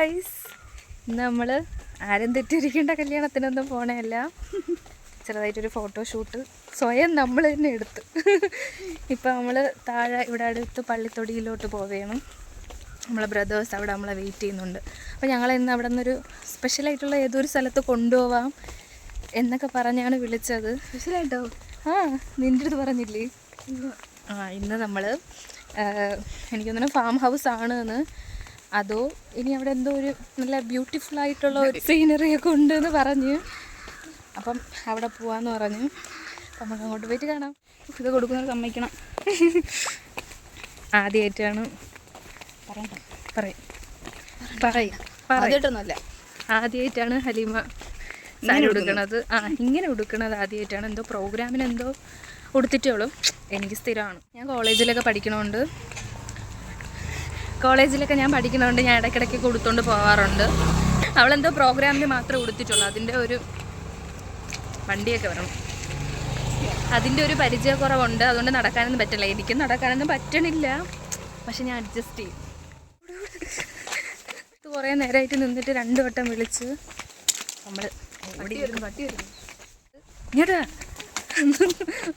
Guys ഇന്ന് നമ്മൾ ആരും തെറ്റിരിക്കേണ്ട കല്യാണത്തിനൊന്നും പോണേയല്ല. ചെറുതായിട്ടൊരു ഫോട്ടോഷൂട്ട് സ്വയം നമ്മൾ തന്നെ എടുത്തു. ഇപ്പം നമ്മൾ താഴെ ഇവിടെ അടുത്ത് പള്ളിത്തൊടിയിലോട്ട് പോവുകയാണ് നമ്മളെ ബ്രദേഴ്സ് അവിടെ നമ്മളെ വെയിറ്റ് ചെയ്യുന്നുണ്ട്. അപ്പോൾ ഞങ്ങൾ ഇന്ന് അവിടെ നിന്നൊരു സ്പെഷ്യലായിട്ടുള്ള ഏതൊരു സ്ഥലത്ത് കൊണ്ടുപോവാം എന്നൊക്കെ പറഞ്ഞാണ് വിളിച്ചത്. സ്പെഷ്യലായിട്ടോ ആ നിന്റെ അടുത്ത് പറഞ്ഞില്ലേ? ആ ഇന്ന് നമ്മൾ എനിക്കൊന്നും ഫാം ഹൗസ് ആണ് എന്ന് അതോ ഇനി അവിടെ എന്തോ ഒരു നല്ല ബ്യൂട്ടിഫുൾ ആയിട്ടുള്ള ഒരു സീനറി ഒക്കെ ഉണ്ട് എന്ന് പറഞ്ഞ്. അപ്പം അവിടെ പോവാന്ന് പറഞ്ഞു. അപ്പം നമുക്ക് അങ്ങോട്ട് പോയിട്ട് കാണാം. ഇത് കൊടുക്കുന്നത് സമ്മതിക്കണം. ആദ്യമായിട്ടാണ് പറയണ്ട. പറയും. പറയും. പറയും. ആദ്യമായിട്ടൊന്നുമല്ല ആദ്യമായിട്ടാണ് ഹലീമ സാരി ഉടുക്കണത്. ആ ഇങ്ങനെ ഉടുക്കണത് ആദ്യമായിട്ടാണ് എന്തോ പ്രോഗ്രാമിന് എന്തോ ഉടുത്തിട്ടേ ഉള്ളൂ. എനിക്ക് സ്ഥിരമാണ്. ഞാൻ കോളേജിലൊക്കെ പഠിക്കണോണ്ട് കോളേജിലൊക്കെ ഞാൻ പഠിക്കുന്നതുകൊണ്ട് ഞാൻ ഇടയ്ക്കിടയ്ക്ക് കൊടുത്തുകൊണ്ട് പോവാറുണ്ട്. അവളെന്തോ പ്രോഗ്രാമിന് മാത്രമേ കൊടുത്തിട്ടുള്ളൂ അതിന്റെ ഒരു വണ്ടിയൊക്കെ വരണം. അതിന്റെ ഒരു പരിചയക്കുറവുണ്ട്. അതുകൊണ്ട് നടക്കാനൊന്നും പറ്റില്ല. എനിക്കും നടക്കാനൊന്നും പറ്റണില്ല. പക്ഷെ ഞാൻ അഡ്ജസ്റ്റ് ചെയ്യും. കുറേ നേരമായിട്ട് നിന്നിട്ട് രണ്ട് വട്ടം വിളിച്ച് നമ്മൾ ഇങ്ങോട്ടാ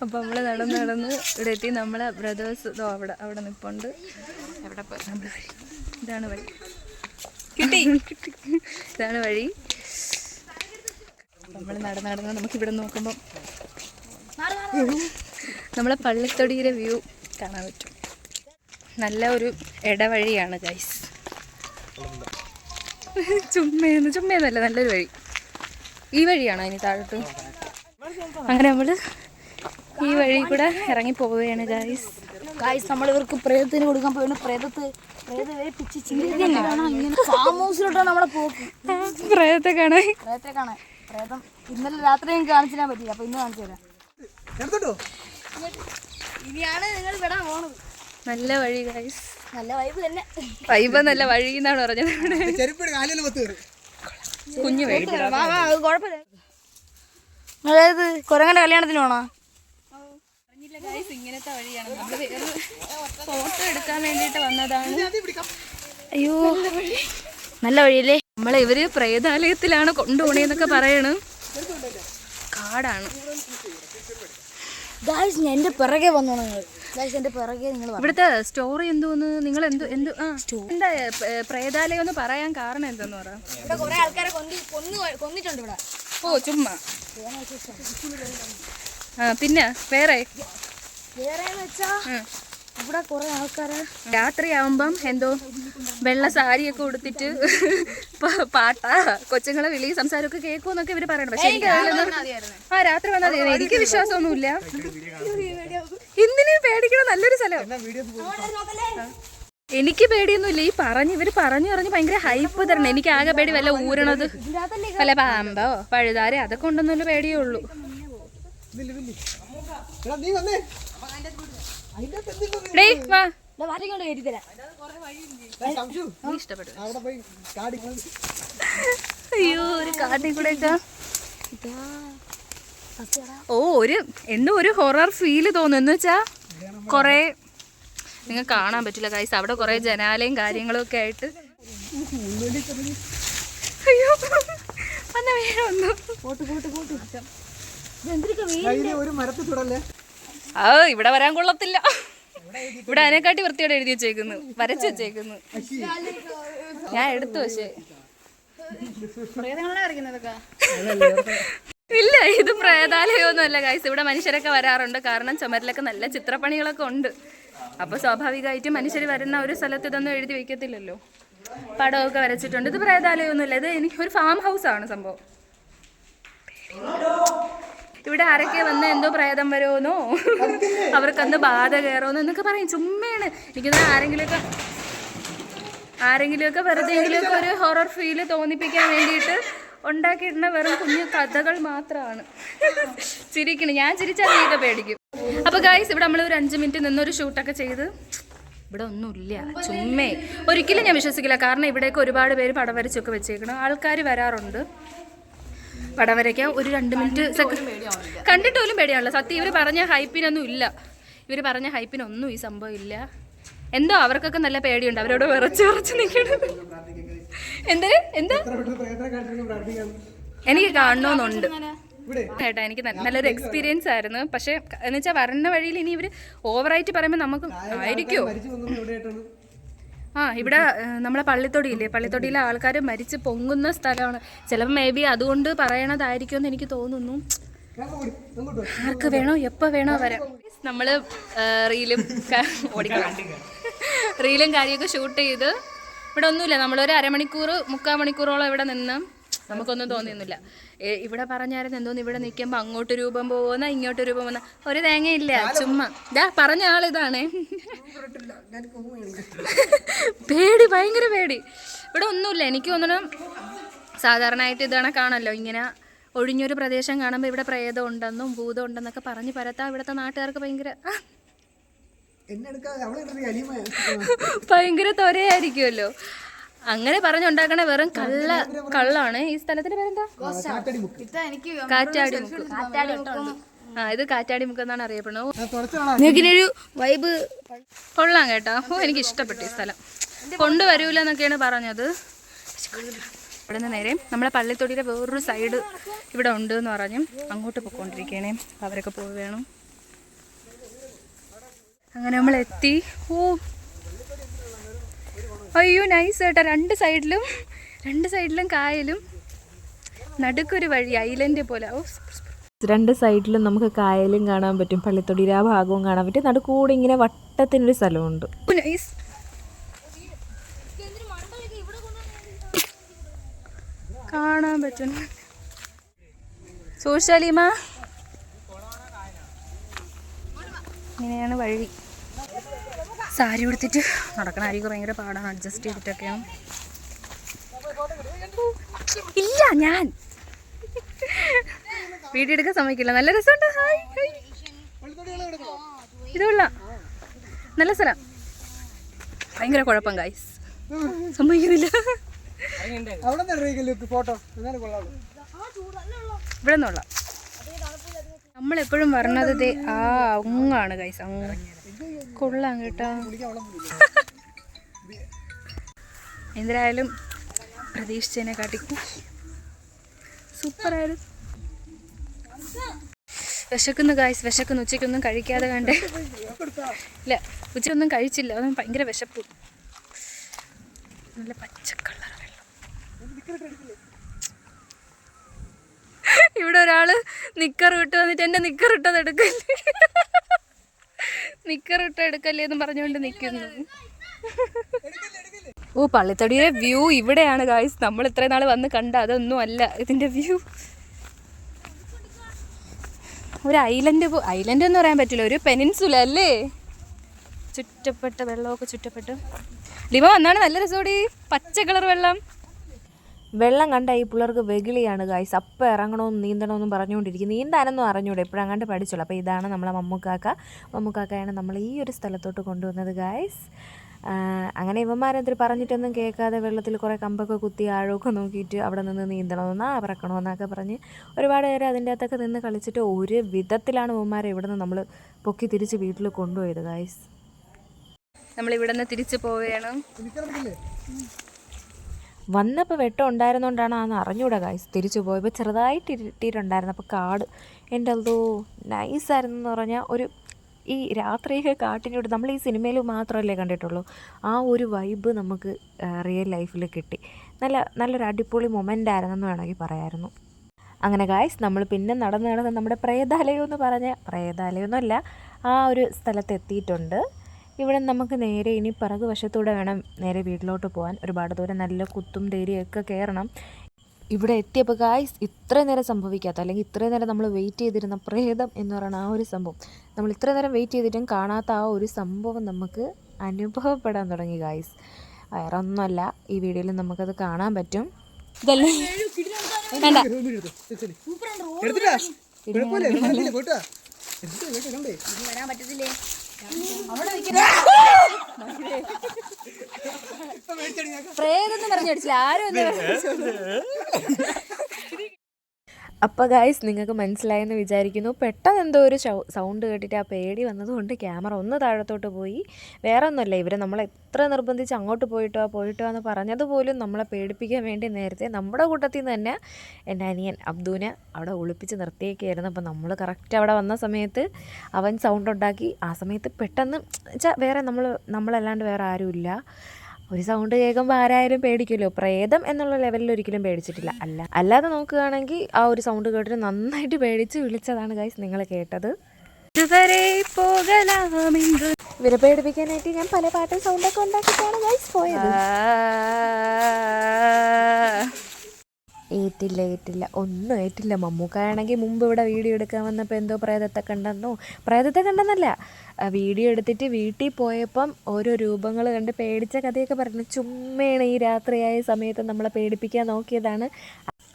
അപ്പം നമ്മൾ നടന്ന് നടന്ന് ഇവിടെ എത്തി. നമ്മളെ ബ്രദേഴ്സ് അവിടെ അവിടെ നിൽപ്പുണ്ട് പോയി. വഴി. ഇതാണ് വഴി. കിട്ടി. കിട്ടി ഇതാണ് വഴി. നമ്മൾ നടന്ന് നടന്ന് നമുക്ക് ഇവിടെ നോക്കുമ്പം നമ്മളെ പള്ളിത്തൊടിയിലെ വ്യൂ കാണാൻ പറ്റും. നല്ല ഒരു ഇടവഴിയാണ് ഗൈസ് ചുമ്മയെന്ന് ചുമ്മയെന്നല്ല നല്ലൊരു വഴി. ഈ വഴിയാണോ ഇനി താഴോട്ട്? അങ്ങനെ നമ്മൾ ഈ വഴി കൂടെ ഇറങ്ങി പോവുകയാണ് ഗൈസ് ഗായ്സ് നമ്മൾ ഇവർക്ക് പ്രേതത്തിന് കൊടുക്കാൻ പോയി. പ്രേതത്ത് പ്രേതത്തെ കാണാൻ പ്രേതത്തെ കാണാൻ പ്രേതം ഇന്നലെ രാത്രി എനിക്ക് കാണിച്ചു തരാൻ പറ്റില്ല അപ്പൊ ഇന്ന് കാണിച്ചു തരാം. ഇനിയാണ് നിങ്ങൾ വിടാൻ പോണത്. നല്ല വഴി ഗൈസ് നല്ല വൈബ് തന്നെ. വൈബ് നല്ല വഴി എന്നാണ് പറഞ്ഞത് കുഞ്ഞു വഴി വാ, വാ, അത് കുഴപ്പമില്ല. അതായത് കൊരങ്ങന്റെ കല്യാണത്തിന് പോണോ? ഇങ്ങനത്തെ വഴിയാണ്. നമ്മൾ ഫോട്ടോ എടുക്കാൻ വേണ്ടിയിട്ട് വന്നതാണ്. അയ്യോ നല്ല വഴിയല്ലേ? നമ്മളെ ഇവർ പ്രേതാലയത്തിലാണ് കൊണ്ടുപോണേന്നൊക്കെ പറയണ്. കാടാണ്. ഗായ്സ് എന്റെ പിറകെ വന്നോ നിങ്ങൾ ഗായ്സ് എന്റെ പിറകെ നിങ്ങൾ ഇവിടുത്തെ സ്റ്റോറി എന്തോന്ന്? നിങ്ങൾ എന്തോ എന്തോ ആ എന്താ പ്രേതാലയം എന്ന് പറയാൻ കാരണം എന്തെന്ന് പറയാം ഇവിടെ കുറെ ആൾക്കാരെ കൊന്നി കൊന്നു കൊന്നിട്ടുണ്ട് ഇവിടെ. ഓ ചുമ്മാ. പിന്നെ വേറെ? വേറെ. ഇവിടെ കുറെ ആൾക്കാരെ രാത്രിയാവുമ്പം എന്തോ വെള്ള സാരിയൊക്കെ ഉടുത്തിട്ട് പാട്ട. കൊച്ചുങ്ങളെ വിളി സംസാരമൊക്കെ കേൾക്കുമെന്നൊക്കെ ഇവർ പറയണം പക്ഷെ എനിക്ക് ആ രാത്രി വന്നാൽ. എനിക്ക് വിശ്വാസമൊന്നുമില്ല. എന്തിനും പേടിക്കണം. നല്ലൊരു സ്ഥലം. എനിക്ക് പേടിയൊന്നുമില്ല. ഈ പറഞ്ഞു ഇവർ പറഞ്ഞു പറഞ്ഞ് ഭയങ്കര ഹൈപ്പ് തരണം. എനിക്ക് ആകെ പേടി വല്ല ഊരണത്. വല്ല പാമ്പോ പഴുതാരെ അതൊക്കെ ഉണ്ടെന്നുള്ള പേടിയേ ഉള്ളൂ ഡേ വാ കൊണ്ട് കയറ്റി തരാം നീ ഇഷ്ടപ്പെട്ടു അയ്യോ ഒരു ഓ ഒരു എന്തോ ഒരു ഹൊറർ ഫീൽ തോന്നുന്നു. എന്ന് വെച്ചാ കൊറേ നിങ്ങൾ കാണാൻ പറ്റില്ല കൈസ് അവിടെ കൊറേ ജനാലയും കാര്യങ്ങളും ഒക്കെ ആയിട്ട്. അയ്യോ വന്ന. വീട് ഒരു മരത്തിൽ ചൂടല്ലേ? ആ ഇവിടെ വരാൻ കൊള്ളത്തില്ല. ഇവിടെ അതിനെക്കാട്ടി വൃത്തിയോടെ എഴുതി വെച്ചേക്കുന്നു വരച്ചു വെച്ചേക്കുന്നു. ഞാൻ എടുത്തു പക്ഷേ. ഇല്ല ഇത് പ്രേതാലയമൊന്നുമല്ല ഗൈസ് ഇവിടെ മനുഷ്യരൊക്കെ വരാറുണ്ട്. കാരണം ചുമരിലൊക്കെ നല്ല ചിത്രപ്പണികളൊക്കെ ഉണ്ട്. അപ്പൊ സ്വാഭാവികമായിട്ടും മനുഷ്യർ വരുന്ന ഒരു സ്ഥലത്ത് ഇതൊന്നും എഴുതി വെക്കത്തില്ലല്ലോ. പടമൊക്കെ വരച്ചിട്ടുണ്ട്. ഇത് പ്രേതാലയമൊന്നുമില്ല ഇത് എനിക്ക് ഒരു ഫാം ഹൗസ് ആണ് സംഭവം. ഇവിടെ ആരൊക്കെ വന്ന് എന്തോ പ്രേതം വരുമെന്നോ? അവർക്കന്ന് ബാധ കയറുമെന്നോ എന്നൊക്കെ പറയും. ചുമ്മയാണ്. എനിക്കൊന്ന് ആരെങ്കിലുമൊക്കെ ആരെങ്കിലുമൊക്കെ വെറുതെ എങ്കിലുമൊക്കെ ഒരു ഹൊറർ ഫീൽ തോന്നിപ്പിക്കാൻ വേണ്ടിയിട്ട് ഉണ്ടാക്കിയിടുന്ന വെറും കുഞ്ഞു കഥകൾ മാത്രമാണ് ചിരിക്കണം. ഞാൻ ചിരിച്ചാൽ നീയൊക്കെ പേടിക്കും. അപ്പൊ ഗായ്സ് ഇവിടെ നമ്മൾ ഒരു അഞ്ച് മിനിറ്റ് നിന്നൊരു ഷൂട്ടൊക്കെ ചെയ്ത് ഇവിടെ ഒന്നുമില്ല. ചുമ്മേ. ഒരിക്കലും ഞാൻ വിശ്വസിക്കില്ല. കാരണം ഇവിടേക്ക് ഒരുപാട് പേര് പടം വരച്ചൊക്കെ വെച്ചേക്കണം. ആൾക്കാർ വരാറുണ്ട്. പടം വരയ്ക്കാൻ ഒരു രണ്ട് മിനിറ്റ് സെക്കൻഡ് കണ്ടിട്ട് പോലും പേടിയാണല്ലോ സത്യം ഇവർ പറഞ്ഞ ഹൈപ്പിനൊന്നും ഇല്ല. ഇവർ പറഞ്ഞ ഹൈപ്പിനൊന്നും ഈ സംഭവം ഇല്ല. എന്തോ അവർക്കൊക്കെ നല്ല പേടിയുണ്ട്. അവരോട് വിറച്ച് വിറച്ച് നിൽക്കണം എന്ത്? എന്താ? എനിക്ക് കാണണമെന്നുണ്ട് കേട്ടാ എനിക്ക് നല്ലൊരു എക്സ്പീരിയൻസ് ആയിരുന്നു. പക്ഷെ എന്ന് വെച്ചാൽ വരണ വഴിയിൽ ഇനി ഇവർ ഓവറായിട്ട് പറയുമ്പോൾ നമുക്ക് ആയിരിക്കുമോ ആ ഇവിടെ നമ്മളെ പള്ളിത്തൊടിയില്ലേ? പള്ളിത്തൊടിയിലെ ആൾക്കാർ മരിച്ചു പൊങ്ങുന്ന സ്ഥലമാണ്. ചിലപ്പോൾ മേ ബി അതുകൊണ്ട് പറയണതായിരിക്കും എന്ന് എനിക്ക് തോന്നുന്നു. ആർക്ക് വേണോ എപ്പോൾ വേണോ വരാം. നമ്മൾ റീലും റീലും കാര്യമൊക്കെ ഷൂട്ട് ചെയ്ത് ഇവിടെ ഒന്നുമില്ല. നമ്മളൊരു അരമണിക്കൂർ മുക്കാൽ മണിക്കൂറോളം ഇവിടെ നിന്ന് നമുക്കൊന്നും തോന്നിയൊന്നുമില്ല. ഇവിടെ പറഞ്ഞായിരുന്നു എന്തോന്ന്? ഇവിടെ നിൽക്കുമ്പോൾ അങ്ങോട്ട് രൂപം പോകുന്ന ഇങ്ങോട്ട് രൂപം പോകുന്ന. ഒരു തേങ്ങയില്ല ചുമ്മാ. ഇതാ പറഞ്ഞ ആളിതാണേ പേടി ഭയങ്കര പേടി. ഇവിടെ ഒന്നുമില്ല. എനിക്ക് തോന്നണം സാധാരണയായിട്ട് ഇതാണ് കാണല്ലോ. ഇങ്ങനെ ഒഴിഞ്ഞൊരു പ്രദേശം കാണുമ്പോൾ ഇവിടെ പ്രേതം ഉണ്ടെന്നും ഭൂതം ഉണ്ടെന്നൊക്കെ പറഞ്ഞ് പരത്താ ഇവിടുത്തെ നാട്ടുകാർക്ക് ഭയങ്കര ഭയങ്കര തൊരയായിരിക്കുമല്ലോ അങ്ങനെ പറഞ്ഞുണ്ടാക്കണ വെറും കള്ള കള്ളാണ്. ഈ സ്ഥലത്തിന്റെ പേരെന്താ? കാറ്റാടി ആ ഇത് കാറ്റാടി മുക്ക് എന്നാണ് അറിയപ്പെടുന്നത്. നിങ്ങൾക്കിനൊരു വൈബ് കൊള്ളാം കേട്ടോ. ഓ എനിക്ക് ഇഷ്ടപ്പെട്ടു ഈ സ്ഥലം. കൊണ്ടുവരൂല എന്നൊക്കെയാണ് പറഞ്ഞത്. ഇവിടെ നിന്ന് നേരെ നമ്മളെ പള്ളിത്തൊടിയുടെ വേറൊരു സൈഡ് ഇവിടെ ഉണ്ട് എന്ന് പറഞ്ഞു. അങ്ങോട്ട് പോയിക്കൊണ്ടിരിക്കണേ. അവരൊക്കെ പോയി വേണം അങ്ങനെ നമ്മൾ എത്തി ഓ അയ്യോ നൈസ് കേട്ടോ രണ്ട് സൈഡിലും രണ്ട് സൈഡിലും കായലും. നടുക്കൊരു വഴി ഐലൻഡ് പോലെ. ഓ. രണ്ട് സൈഡിലും നമുക്ക് കായലും കാണാൻ പറ്റും പള്ളിത്തൊടിയുടെ ആ ഭാഗവും കാണാൻ പറ്റും. നടുക്കൂടെ ഇങ്ങനെ വട്ടത്തിനൊരു സ്ഥലമുണ്ട്. കാണാൻ പറ്റും. സോഷ്യലിമ? ഇങ്ങനെയാണ് വഴി. സാരി ഉടുത്തിട്ട് നടക്കണ ആയിരിക്കും. ഭയങ്കര പാടാണ്. അഡ്ജസ്റ്റ് ചെയ്തിട്ടൊക്കെയാണ് ഇല്ല ഞാൻ. വീഡിയോ എടുക്കാൻ സമ്മതിക്കില്ല. നല്ല രസമുണ്ട്. ഹായ് ഇതുള്ള ഇത് നല്ല സ്ഥലം. ഭയങ്കര കുഴപ്പം ഗൈസ് സമ്മതിക്കുന്നില്ല. ഇവിടെ നിന്നുള്ള നമ്മളെപ്പോഴും പറഞ്ഞത് ആ അങ്ങാണ് ഗൈസ് അങ്ങ്. കൊള്ളാം കേട്ടോ. എന്തായാലും പ്രതീക്ഷിച്ചതിനെ കാട്ടിക്കും. സൂപ്പറായാലും വിശക്കുന്നു ഗായ്സ് വിശക്കുന്നു. ഉച്ചയ്ക്കൊന്നും കഴിക്കാതെ കണ്ടേ. ഇല്ല ഉച്ചയൊന്നും കഴിച്ചില്ല. അതൊന്നും ഭയങ്കര വിശപ്പ്. നല്ല പച്ചക്കളർ ഇവിടെ ഒരാൾ നിക്കർ വിട്ട് വന്നിട്ട് എന്റെ നിക്കർ ഇട്ടത് എടുക്കല്ലേ നിക്കർ ഇട്ട് എടുക്കല്ലേ എന്ന് പറഞ്ഞുകൊണ്ട് നിൽക്കുന്നു. ഓ പള്ളിത്തടിയുടെ വ്യൂ ഇവിടെയാണ് ഗായ്സ് നമ്മൾ ഇത്രയും നാൾ വന്ന് കണ്ട അതൊന്നും അല്ല ഇതിന്റെ വ്യൂ. ഒരു ഐലൻഡ് ഐലൻഡ് എന്ന് പറയാൻ പറ്റില്ല ഒരു പെനിൻസുല അല്ലേ? ചുറ്റപ്പെട്ട വെള്ളമൊക്കെ ചുറ്റപ്പെട്ട്. ലിമ വന്നാണ് നല്ല രസോടി. പച്ച കളർ വെള്ളം. വെള്ളം കണ്ട ഈ പിള്ളേർക്ക് വെകിളിയാണ് ഗായ്സ് അപ്പം ഇറങ്ങണമെന്നും നീന്തണമെന്നും പറഞ്ഞുകൊണ്ടിരിക്കും നീന്താനൊന്നും അറിഞ്ഞൂടെ. ഇപ്പോഴങ്ങാണ്ട് പഠിച്ചുള്ളൂ അപ്പോൾ ഇതാണ് നമ്മളെ മമ്മൂക്കാക്ക. മമ്മൂക്കാക്കയാണ് നമ്മൾ ഈ ഒരു സ്ഥലത്തോട്ട് കൊണ്ടുവന്നത് ഗായ്സ് അങ്ങനെ ഇവന്മാരെന്തിരി പറഞ്ഞിട്ടൊന്നും കേൾക്കാതെ വെള്ളത്തിൽ കുറേ കമ്പൊക്കെ കുത്തി ആഴമൊക്കെ നോക്കിയിട്ട് അവിടെ നിന്ന് നീന്തണമെന്നാ പറക്കണമെന്നൊക്കെ പറഞ്ഞ് ഒരുപാട് നേരം അതിന്റെ അകത്തൊക്കെ നിന്ന് കളിച്ചിട്ട് ഒരു വിധത്തിലാണ് ഇവന്മാരെ ഇവിടെ നിന്ന് നമ്മൾ പൊക്കി തിരിച്ച് വീട്ടിൽ കൊണ്ടുപോയത് ഗായ്സ് നമ്മൾ ഇവിടെ നിന്ന് തിരിച്ചു പോവുകയാണ് വന്നപ്പോൾ വെട്ടം ഉണ്ടായിരുന്നോണ്ടാണ് അന്ന് അറിഞ്ഞൂടാ ഗായ്സ് തിരിച്ചു പോയപ്പോൾ ചെറുതായിട്ട് ഇരുട്ടിയിട്ടുണ്ടായിരുന്നു. അപ്പോൾ കാട് എന്റെ എന്തോ നൈസായിരുന്നു എന്ന് പറഞ്ഞാൽ ഒരു ഈ രാത്രിയൊക്കെ കാട്ടിനോട് നമ്മൾ ഈ സിനിമയിൽ മാത്രമല്ലേ കണ്ടിട്ടുള്ളൂ. ആ ഒരു വൈബ് നമുക്ക് റിയൽ ലൈഫിൽ കിട്ടി. നല്ല നല്ലൊരു അടിപൊളി മൊമെന്റ് ആയിരുന്നെന്ന് വേണമെങ്കിൽ പറയായിരുന്നു. അങ്ങനെ ഗായ്സ് നമ്മൾ പിന്നെ നടന്ന് നടന്ന് നമ്മുടെ പ്രേതാലയം എന്ന് പറഞ്ഞ പ്രേതാലയമൊന്നുമല്ല ആ ഒരു സ്ഥലത്ത് എത്തിയിട്ടുണ്ട്. ഇവിടെ നമുക്ക് നേരെ ഇനി പിറകു വശത്തൂടെ വേണം നേരെ വീട്ടിലോട്ട് പോകാൻ ഒരുപാട് ദൂരം നല്ല കുത്തും തേരിയൊക്കെ കയറണം. ഇവിടെ എത്തിയപ്പോൾ ഗായ്സ് ഇത്രയും നേരം സംഭവിക്കാത്ത അല്ലെങ്കിൽ ഇത്രയും നേരം നമ്മൾ വെയിറ്റ് ചെയ്തിരുന്ന പ്രേതം എന്ന് പറയുന്ന ആ ഒരു സംഭവം. നമ്മൾ ഇത്രയും നേരം വെയിറ്റ് ചെയ്തിട്ടും കാണാത്ത ആ ഒരു സംഭവം നമുക്ക് അനുഭവപ്പെടാൻ തുടങ്ങി ഗായ്സ് വേറെ ഒന്നുമല്ല ഈ വീഡിയോയിൽ നമുക്കത് കാണാൻ പറ്റും. ഇതല്ലേ? വേണ്ട. വരാൻ പറ്റത്തില്ലേ? പ്രേതെന്ന് പറഞ്ഞു അടിച്ചില്ല ആരും എന്താ അപ്പോൾ ഗായ്സ് നിങ്ങൾക്ക് മനസ്സിലായെന്ന് വിചാരിക്കുന്നു. പെട്ടെന്ന് എന്തോ ഒരു സൗണ്ട് കേട്ടിട്ട് ആ പേടി വന്നതുകൊണ്ട് ക്യാമറ ഒന്ന് താഴത്തോട്ട് പോയി. വേറെ ഒന്നുമല്ല ഇവരെ നമ്മൾ എത്ര നിർബന്ധിച്ച് അങ്ങോട്ട് പോയിട്ടോ പോയിട്ടോ എന്ന് പറഞ്ഞതുപോലും നമ്മളെ പേടിപ്പിക്കാൻ വേണ്ടി നേരത്തെ നമ്മുടെ കൂട്ടത്തിൽ നിന്ന് തന്നെ എന്റെ അനിയൻ അബ്ദുവിനെ അവിടെ ഒളിപ്പിച്ച് നിർത്തിയേക്കായിരുന്നു. അപ്പോൾ നമ്മൾ കറക്റ്റ് അവിടെ വന്ന സമയത്ത് അവൻ സൗണ്ട് ഉണ്ടാക്കി. ആ സമയത്ത് പെട്ടെന്ന് വെച്ചാൽ വേറെ നമ്മൾ നമ്മളല്ലാണ്ട് വേറെ ആരുമില്ല. ഒരു സൗണ്ട് കേൾക്കുമ്പോൾ ആരായാലും പേടിക്കുമല്ലോ. പ്രേതം എന്നുള്ള ലെവലിൽ ഒരിക്കലും പേടിച്ചിട്ടില്ല. അല്ല അല്ലാതെ നോക്കുകയാണെങ്കിൽ ആ ഒരു സൗണ്ട് കേട്ടിട്ട് നന്നായിട്ട് പേടിച്ച് വിളിച്ചതാണ് ഗൈസ് നിങ്ങൾ കേട്ടത്. ഇവരെ പേടിപ്പിക്കാനായിട്ട് ഞാൻ പല പാട്ടും സൗണ്ടൊക്കെ ഉണ്ടാക്കിയിട്ടാണ് ഗൈസ് പോയത്. ഏറ്റില്ല ഏറ്റില്ല. ഒന്നും ഏറ്റില്ല. മമ്മൂക്കാണെങ്കിൽ മുമ്പ് ഇവിടെ വീഡിയോ എടുക്കാൻ വന്നപ്പോൾ എന്തോ പ്രേതത്തെ കണ്ടെന്നോ? പ്രേതത്തെ കണ്ടെന്നല്ല. വീഡിയോ എടുത്തിട്ട് വീട്ടിൽ പോയപ്പം ഓരോ രൂപങ്ങൾ കണ്ട് പേടിച്ച കഥയൊക്കെ പറഞ്ഞു ചുമ്മയാണ് ഈ രാത്രിയായ സമയത്ത് നമ്മളെ പേടിപ്പിക്കാൻ നോക്കിയതാണ്.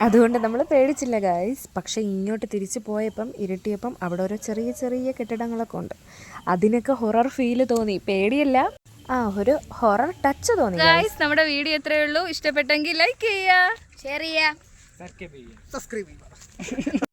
അതുകൊണ്ട് നമ്മൾ പേടിച്ചില്ല ഗായ്സ് പക്ഷേ ഇങ്ങോട്ട് തിരിച്ചു പോയപ്പം ഇരുട്ടിയപ്പം അവിടെ ഓരോ ചെറിയ ചെറിയ കെട്ടിടങ്ങളൊക്കെ ഉണ്ട്. അതിനൊക്കെ ഹൊറർ ഫീൽ തോന്നി. പേടിയല്ല. ആ ഒരു ഹൊറർ ടച്ച് തോന്നി guys. ഗായ്സ് നമ്മുടെ വീഡിയോ എത്രയേ ഉള്ളൂ. ഇഷ്ടപ്പെട്ടെങ്കിൽ ലൈക്ക് ചെയ്യുക. ഷെയർ ചെയ്യാ സബ്സ്ക്രൈബ് ചെയ്യുക